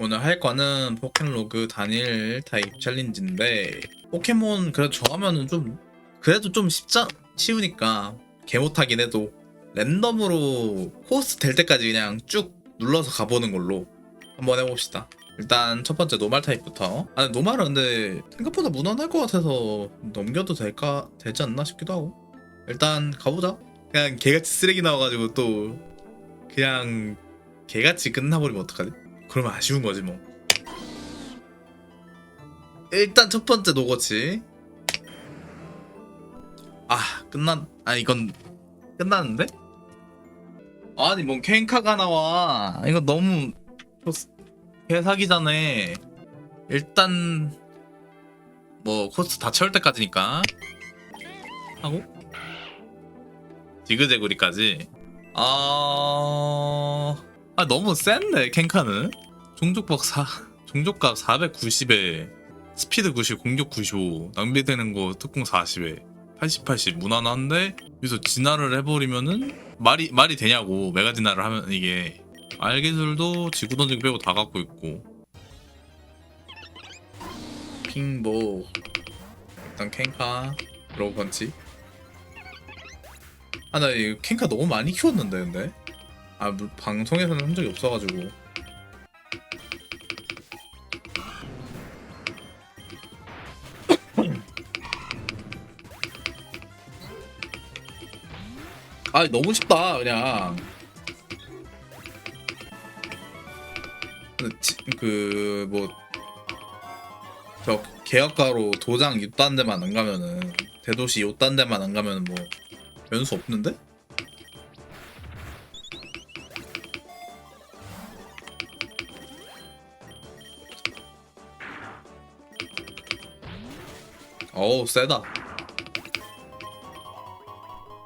오늘 할 거는 포켓로그 단일 타입 챌린지인데 포켓몬 그래도 정하면은 좀 그래도 좀 쉽자 쉬우니까 개 못하긴 해도 랜덤으로 호스트 될 때까지 그냥 쭉 눌러서 가보는 걸로 한번 해봅시다. 일단 첫 번째 노말 타입부터. 아 노말은 근데 생각보다 무난할 것 같아서 넘겨도 될까 되지 않나 싶기도 하고. 일단 가보자. 그냥 개같이 쓰레기 나와가지고 또 그냥 개같이 끝나버리면 어떡하지? 그러면 아쉬운 거지 뭐. 일단 첫 번째 노거치. 아 끝난 아 이건 끝났는데? 아니 뭔 캔카가 나와 이거 너무 개사기잖아 일단 뭐 코스트 다 채울 때까지니까 하고 디그제구리까지 아... 아 너무 센데 캔카는 종족박 4 종족값 490에 스피드 90 공격 95 낭비되는 거 특공 40에 80 80 무난한데 여기서 진화를 해버리면은 말이 말이 되냐고 메가 진화를 하면 이게. 알기술도 지구 던지기 빼고 다 갖고 있고. 핑보. 일단 캔카 로우 펀치 아나 이 캔카 너무 많이 키웠는데 근데? 아 물- 방송에서는 한 적이 없어가지고 아 너무 쉽다 그냥 그뭐 저 계약가로 도장 6단 데만 안 가면은 대도시 6단 데만 안 가면은 뭐 연수 없는데? 어우 세다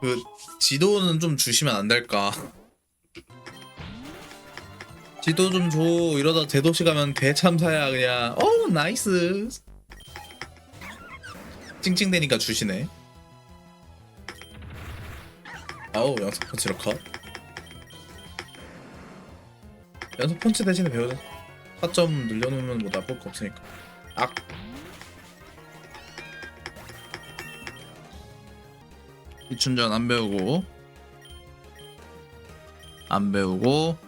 그 지도는 좀 주시면 안 될까? 지도 좀 줘. 이러다 대도시 가면 대참사야 그냥. 어우 나이스. 찡찡대니까 주시네. 아우 연속 펀치로 컷 연속 펀치 대신에 배우자. 4점 늘려놓으면 뭐 나쁠 거 없으니까. 악 이춘전 안 배우고 안 배우고.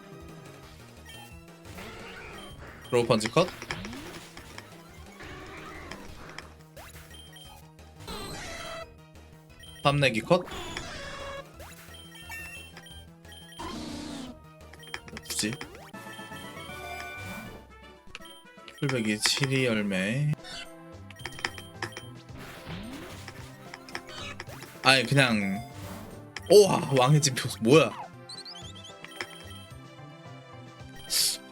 로우 펀치 컷? 탐내기 컷? 굳이 풀백이 7위 열매 아니 그냥 오와 왕의 진표 뭐야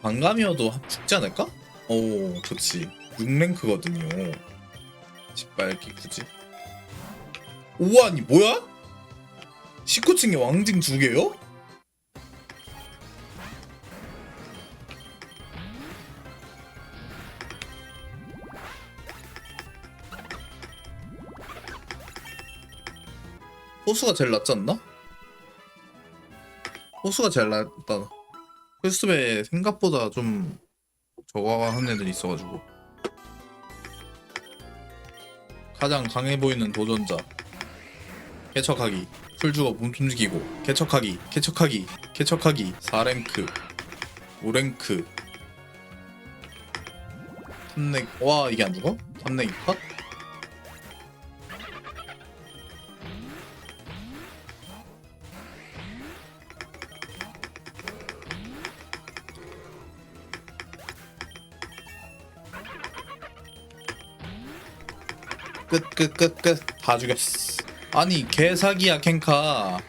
반감이어도 죽지 않을까? 오 좋지 6랭크거든요 짓밟기 굳이 우와 니 뭐야? 19층에 왕징 두 개요? 호수가 제일 낫지 않나? 호수가 제일 낫다. 필수배 생각보다 좀 저거 하는 애들이 있어가지고 가장 강해 보이는 도전자 개척하기 몸 숨기고 개척하기 개척하기 개척하기 4랭크 5랭크 3랭 와 이게 안 죽어? 3랭 컷? 끝끝 끝. 끝 다 죽였어. 아니 개사기야 캔카.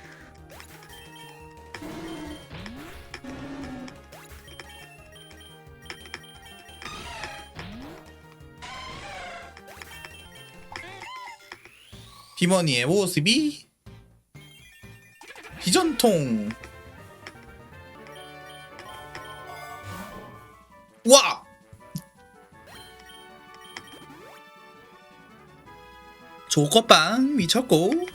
비머니의 모습이 비전통 조거빵 미쳤고.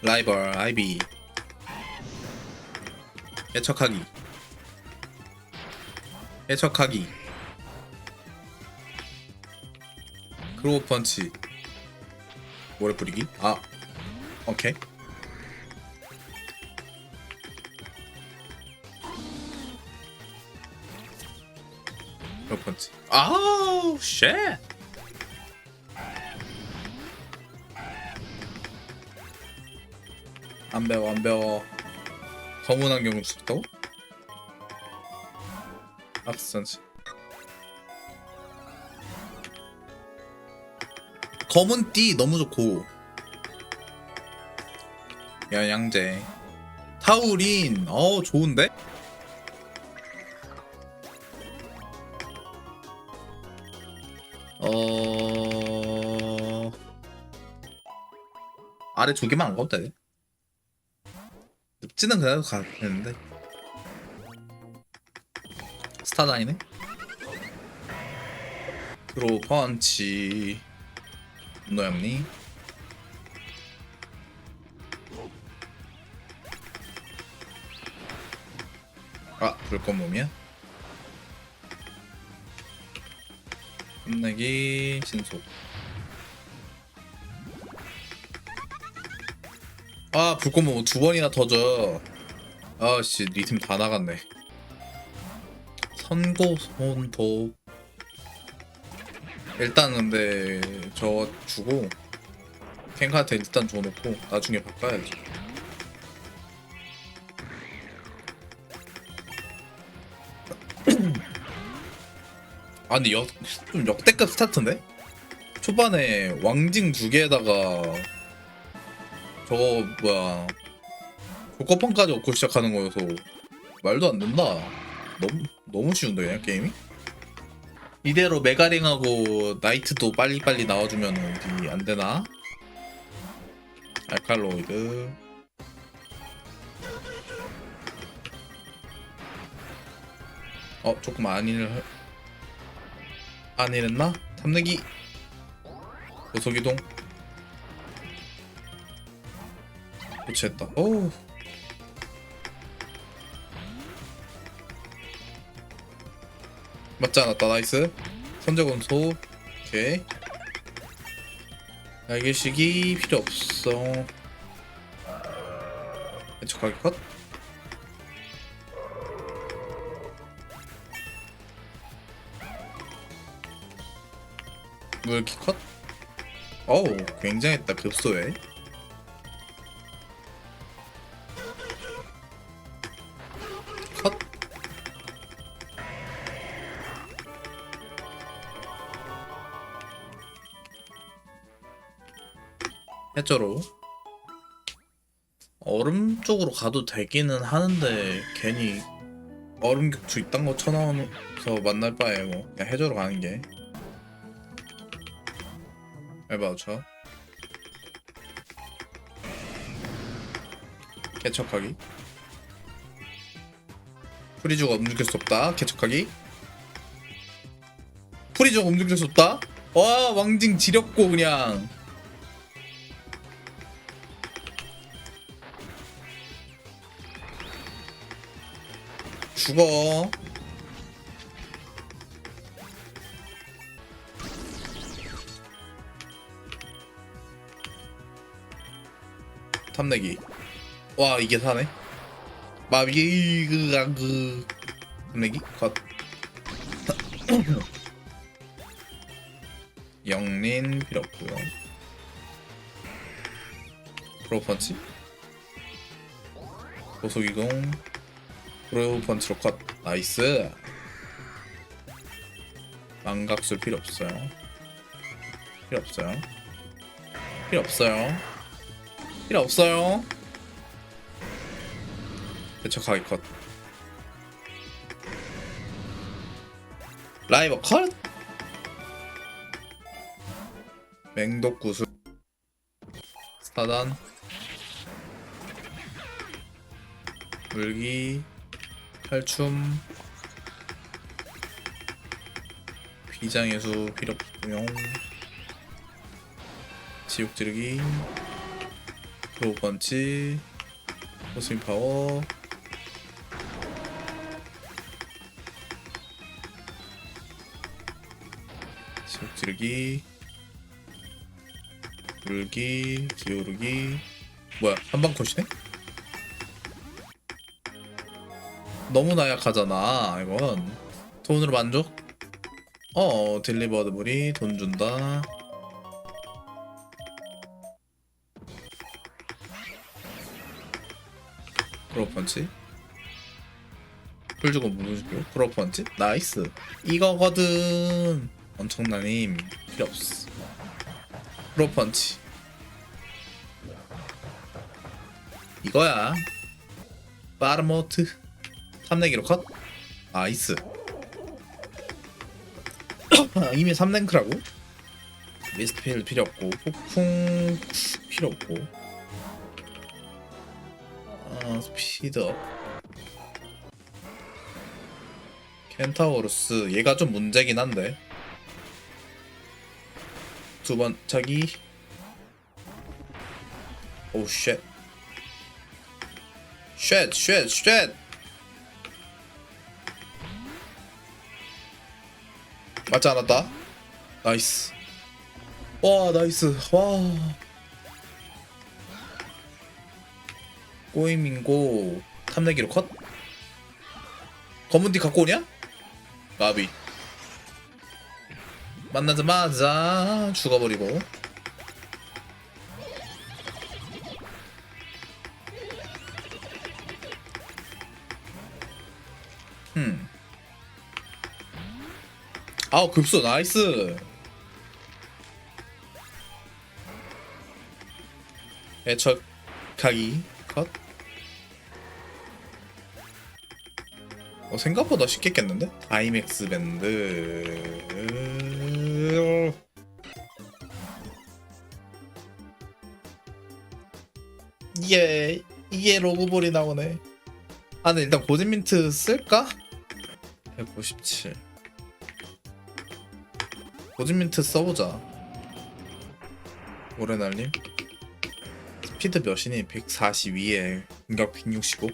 라이벌 아이비. 개척하기. 해적하기. 크로우 펀치. 모래 뿌리기? 아 오케이. 크로우 펀치. 아우 쉣 안 배워 안 배워. 검은 안경을 썼다고? 악센스 검은 띠 너무 좋고. 야 양재. 타우린. 어 좋은데? 어 아래 두 개만 안 가도 돼 찌는 그래도 가겠는데? 스타다이네? 프로 펀치. 노염니? 아 불꽃몸이야? 끝내기 신속 아 불꽃몸 두 번이나 터져. 아씨 리팀 다 나갔네. 선고 손도. 일단 근데 저 주고 탱크한테 일단 줘놓고 나중에 바꿔야지. 아 근데 역, 좀 역대급 스타트인데? 초반에 왕징 두 개에다가 저거 뭐야 조커판까지 얻고 시작하는 거여서 말도 안 된다 너무 너무 쉬운데 그냥 게임이? 이대로 메가링하고 나이트도 빨리빨리 나와주면 어디 안 되나? 알칼로이드 어 조금 안일 안일했나? 탐내기 고속이동 교체했다. 오 맞지 않았다. 나이스. 선제건소 오케이. 날개식이 필요 없어. 해적하기 컷. 물기 컷. 어우 굉장했다. 급소에 해저로. 얼음 쪽으로 가도 되기는 하는데 괜히 얼음 격투 이딴 거 쳐나오면서 만날 바에 뭐 그냥 해저로 가는 게. 알바우처 개척하기. 프리즈가 움직일 수 없다. 개척하기. 프리즈가 움직일 수 없다. 와 왕징 지렸고 그냥 죽어. 탐내기. 와 이게 사네. 마비그가그 탐내기 컷. 영린 필요 없고요. 프로펀치? 고속이동 프로펀치로 컷 나이스. 망각술 필요 없어요. 필요 없어요. 필요 없어요. 필요 없어요. 대척하기 컷. 라이버 컷! 맹독 구슬. 스타단. 물기 탈춤. 비장의수 없고요 지옥 지르기. 프로펀치. 호스민 파워. 속 지르기. 물기 기오르기. 뭐야 한방 컷이네? 너무 나약하잖아 이건. 돈으로 만족? 어 딜리버드 물이 돈 준다. 크로우 펀치. 풀 주고 무는 주고 크로우 펀치. 나이스. 이거거든. 엄청난 힘 필요 없어. 크로우 펀치. 이거야. 파르모트 탐내기로 컷? 나이스. 이미 3랭크라고? 미스트 필 필요 없고 폭풍 필요 없고. 아 스피드업. 켄타우루스 얘가 좀 문제긴 한데. 두 번 차기. 오우 쉣. 쉣, 쉣, 쉣. 맞지 않았다? 나이스. 와, 나이스. 와. 꼬이밍고 탐내기로 컷. 검은 띠 갖고 오냐? 나비. 만나자마자 죽어버리고. 아우 급소 나이스. 애척하기 컷. 어, 생각보다 쉽게 깼는데? 아이맥스 밴드. 이게 이게 로그볼이 나오네. 아, 근데 일단 고진민트 쓸까? 157. 고진민트 써보자. 오래 날림. 스피드 몇이니? 142에 공격 165.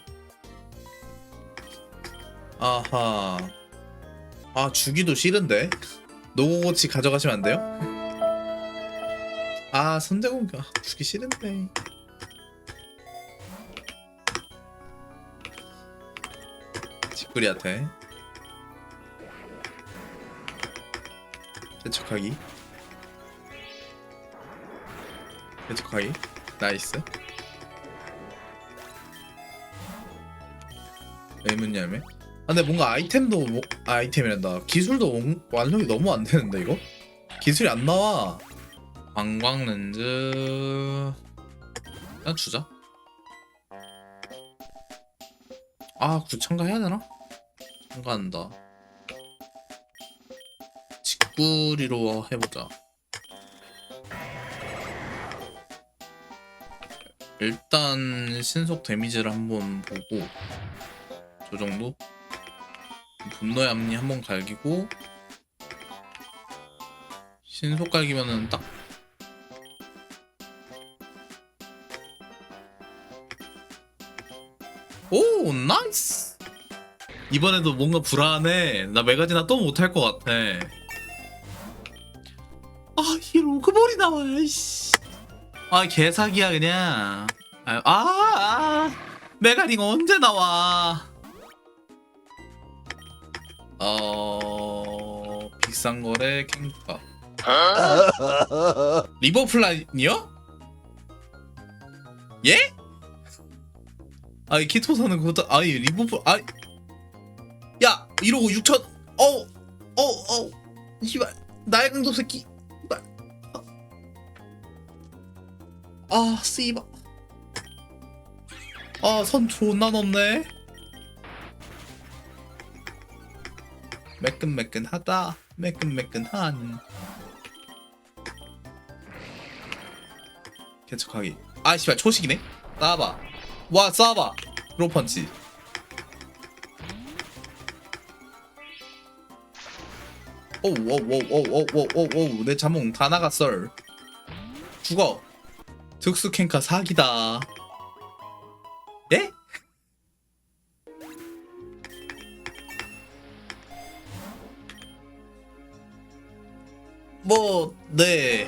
아하. 아, 주기도 싫은데? 노고고치 가져가시면 안 돼요? 아, 선제 공격. 아, 주기 싫은데. 직구리한테. 대척하기. 대척하기. 나이스. 의문열매. 아 근데 뭔가 아이템도 뭐, 아, 아이템이란다. 기술도 원- 완성이 너무 안 되는데 이거? 기술이 안 나와. 방광 렌즈. 그냥 주자. 아 구창가 해야 되나? 참가한다 직구리로 해보자. 일단 신속 데미지를 한번 보고 저 정도 분노의 앞니 한번 갈기고 신속 갈기면은 딱 오, 나이스! 이번에도 뭔가 불안해. 나 메가지나 또 못할 것 같아. 아, 로그볼이 나와, 씨. 아, 개사기야, 그냥. 아, 아, 아 메가링 언제 나와? 어, 비싼 거래 캔가. 리버플라이요? 예? 아이 키토 사는 그것도 아이 리버플 아이 야 이러고 6천 어우 어우 어우 씨발 나의 강도 새끼 아 씨발. 아선 존나 넘네. 매끈매끈하다. 매끈매끈한. 개척하기. 아 씨발 초식이네? 따봐. 와 쏴봐. 로펀치. 오오오오오오오오 내 자몽 다 나갔어. 죽어 특수 캔카 사기다 예? 뭐, 네.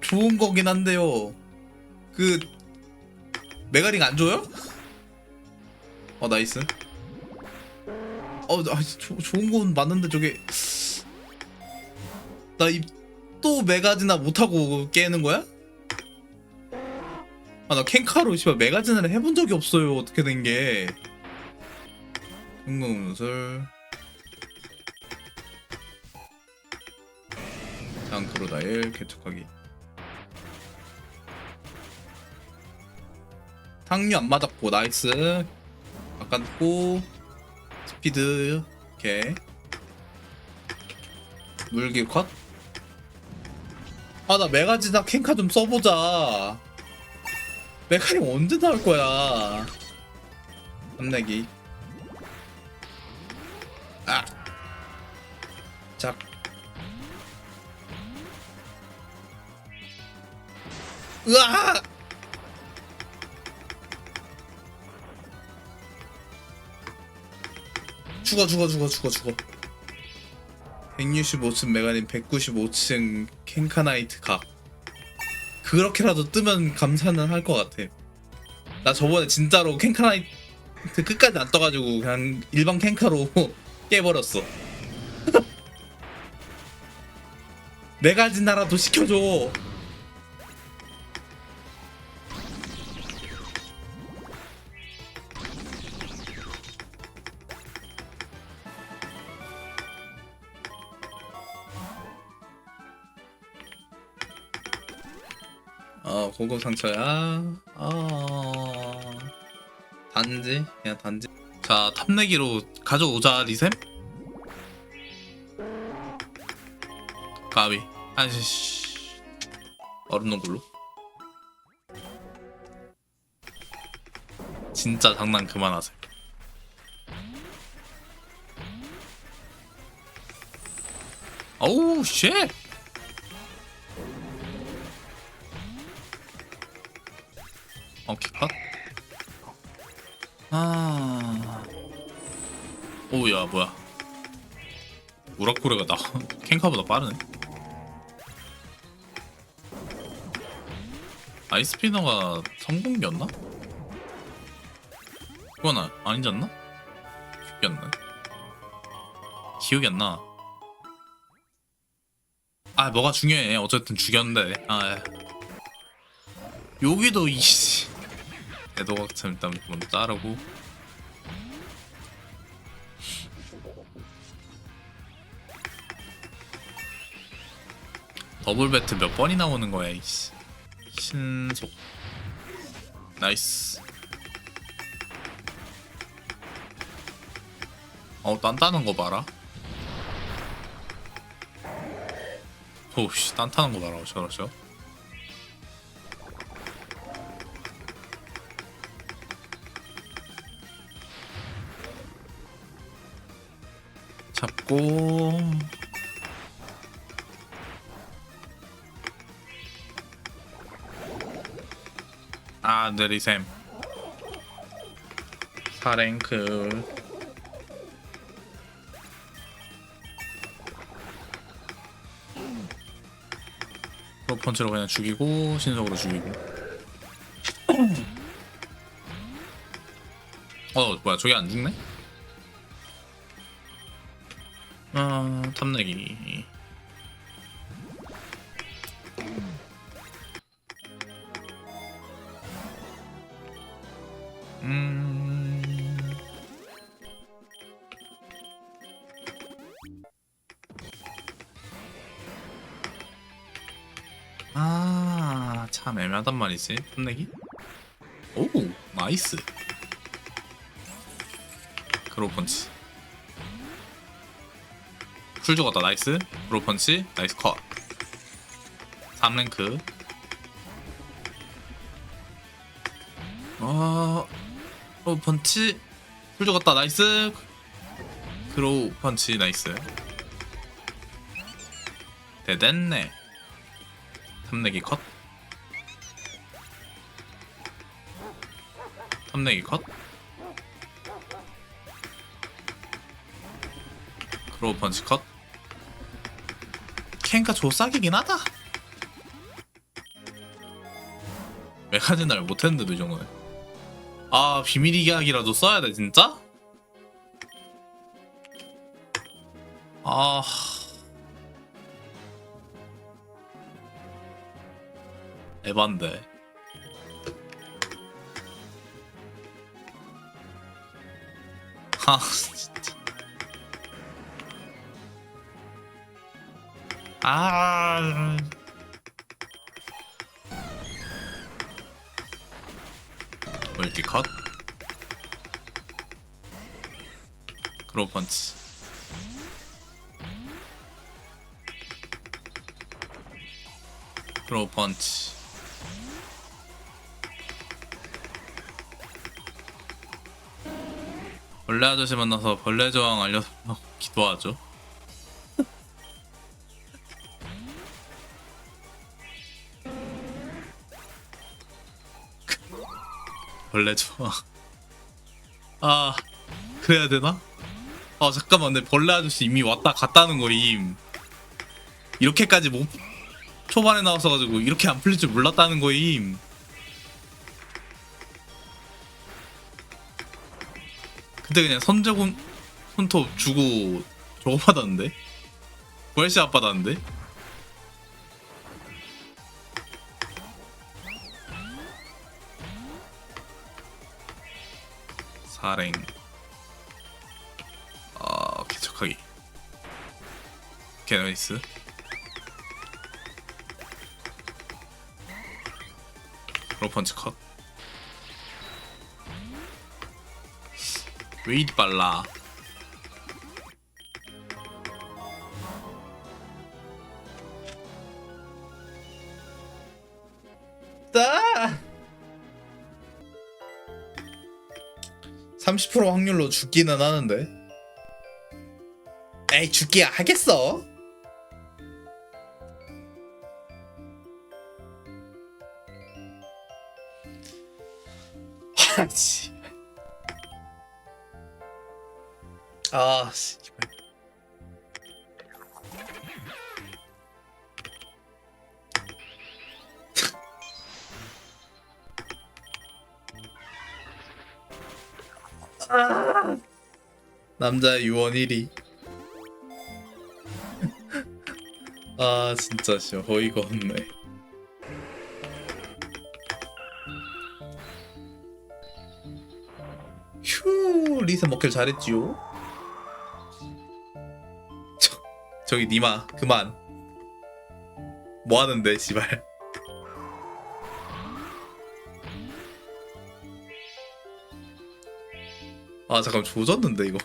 좋은 거긴 한데요. 그, 메가링 안 줘요? 어, 나이스. 어, 아, 조, 좋은 건 맞는데 저게. 나 이, 또 메가지나 못하고 깨는 거야? 아, 나 캔카로, 씨발, 메가지나를 해본 적이 없어요. 어떻게 된 게. 흥금술. 장크로다일 개척하기 당류 안 맞았고 나이스 바꿨고 스피드 오케이 물기 컷? 아 나 메가지나 캔카 좀 써보자 메가링 언제 나올 거야? 탐내기. 아. 작. 으아! 죽어 죽어 죽어 죽어 죽어. 165층 메가린 195층 캔카나이트 각 그렇게라도 뜨면 감사는 할 것 같아. 나 저번에 진짜로 캔카나이트 끝까지 안 떠가지고 그냥 일반 캔카로 깨버렸어. 메가지 나라도 시켜줘 어 고급 상처야? 어 단지? 그냥 단지. 자 탐내기로 가져오자 리셈? 가위. 아이씨 얼음 농굴로? 진짜 장난 그만하세요. 어우 쉣 오케이 컷. 아. 오야 뭐야. 우라쿠레가 나 캔카보다 빠르네. 아이스피너가 성공기였나? 그건 아, 아니지 않나? 기억이 안 나. 기억이 안 나. 아 뭐가 중요해. 어쨌든 죽였는데. 아 예. 여기도 이씨. 애도각참 일단 먼저 자르고. 더블 배트 몇 번이 나 오는 거야 이씨. 신속. 나이스. 어 딴따는 거 봐라. 오씨 딴타는 거 봐라. 저러죠 잡고. 아 느리셈 4랭크. 프로펀치로 그냥 죽이고 신속으로 죽이고. 어 뭐야 저게 안 죽네? 아, 탐내기. 음. 아, 참 애매하단 말이지. 탐내기? 오, 나이스. 그로우 펀치. 풀 죽었다. 나이스. 브로 펀치. 나이스 컷. 3랭크. 어 브로 펀치. 풀 죽었다. 나이스. 그로우 펀치. 나이스. 대됐네. 탐내기 컷. 탐내기 컷. 그로우 펀치 컷 캔카 조싸기긴 하다. 메카진날 못했는데도 이 정도네. 아 비밀 이야기라도 써야 돼 진짜? 아. 에반데. 아 진짜 아. 멀티 컷. 그로우 펀치. 그로우 펀치. 벌레 아저씨 만나서 벌레 저항 알려서 기도하죠 벌레 저항 아 그래야 되나? 아 잠깐만 근데 벌레 아저씨 이미 왔다 갔다는 거임 이렇게까지 못 초반에 나왔어가지고 이렇게 안 풀릴 줄 몰랐다는 거임 근데 그냥 선제공 손톱 주고 저거 받았는데? 부활시합 받았는데? 사랭 아 개척하기. 개나이스. 로펀치 컷. 왜 이리 빨라 30% 확률로 죽기는 하는데? 에이 죽기야 하겠어? 하지 아 씨 남자 유원 1위. 아 진짜 씨 어이가 없네. 휴 리세 먹길 잘했지요? 저, 저기 니마 그만. 뭐 하는데 씨발. 아 잠깐 조졌는데 이거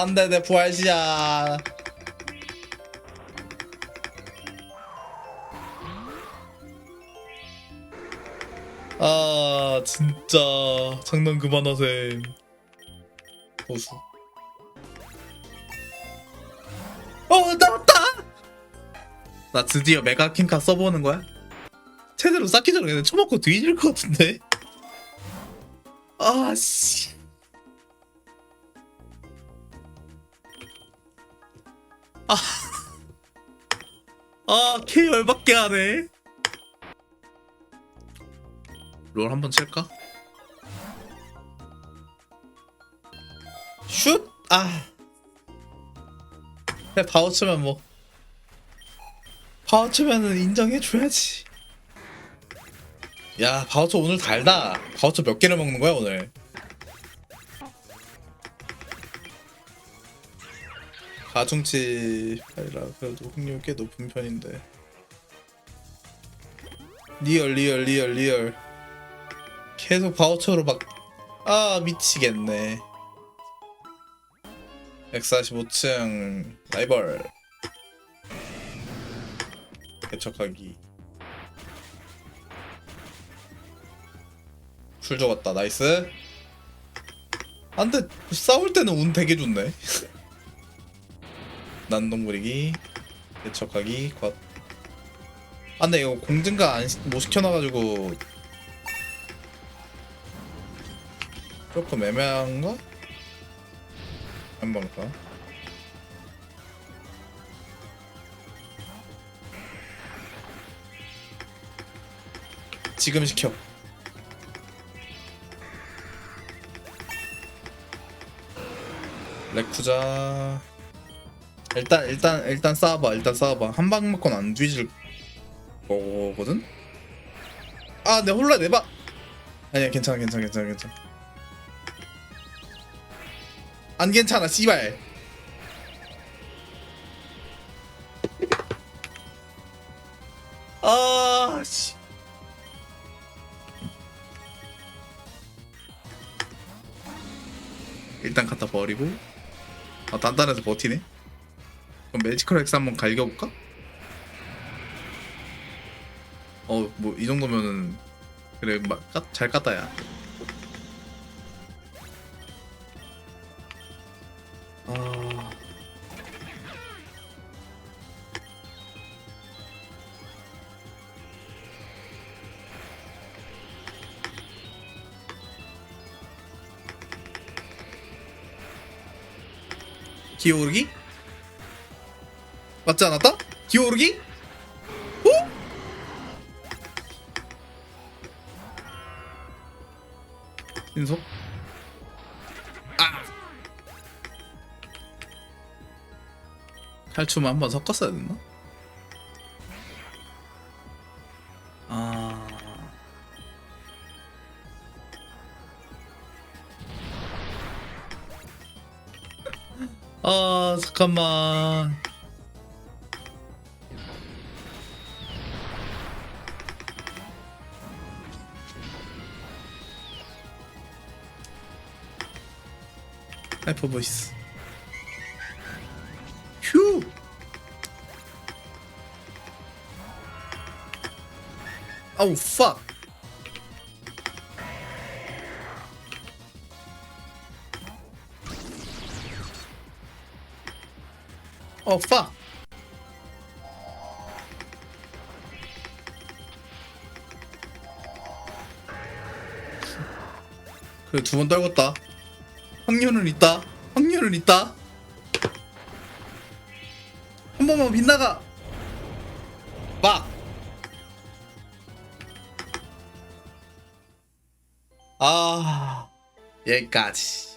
안돼 내 부활시야 아 진짜. 장난 그만하셈. 보수. 어 나왔다! 나 드디어 메가 킹카 써보는 거야? 제대로 쌓기 전에 그냥 쳐먹고 뒤질 것 같은데? 아씨 아, 아, 개 열받게 하네. 롤 한번 칠까? 슛! 아. 그래, 바우치면 뭐. 바우치면은 인정해줘야지. 야, 바우처 오늘 달다. 바우처 몇 개를 먹는 거야, 오늘? 가중치 아니라 그래도 확률 꽤 높은 편인데. 리얼, 리얼, 리얼, 리얼. 계속 바우처로 막, 아, 미치겠네. 145층 라이벌. 개척하기. 풀 적었다 나이스 안돼 싸울 때는 운 되게 좋네 난동 부리기 대척하기 컷. 아 근데 이거 공증가 안, 시- 못 시켜놔가지고 조금 애매한가? 한번 볼까? 지금 시켜. 레쿠자 일단 일단 일단 쌓아봐 일단 쌓아봐. 한 방 맞고는 안 뒤질 거거든? 아 내 홀라 내봐 아니야 괜찮아 괜찮아 괜찮아 괜찮아. 안 괜찮아 씨발. 아씨. 일단 갖다 버리고. 아 단단해서 버티네 그럼 매지컬 엑스 한번 갈겨볼까? 어 뭐 이 정도면은 그래 막, 까, 잘 깠다 야 아... 기어오르기? 맞지 않았다? 기어오르기? 어? 신속? 아! 탈춤 한번 섞었어야 됐나? 아... 아 잠깐만 하이퍼 보이스 휴 아우 팍어 팍. 그래 두 번 떨궜다. 확률은 있다. 확률은 있다. 한 번만 빗나가. 막. 아 여기까지.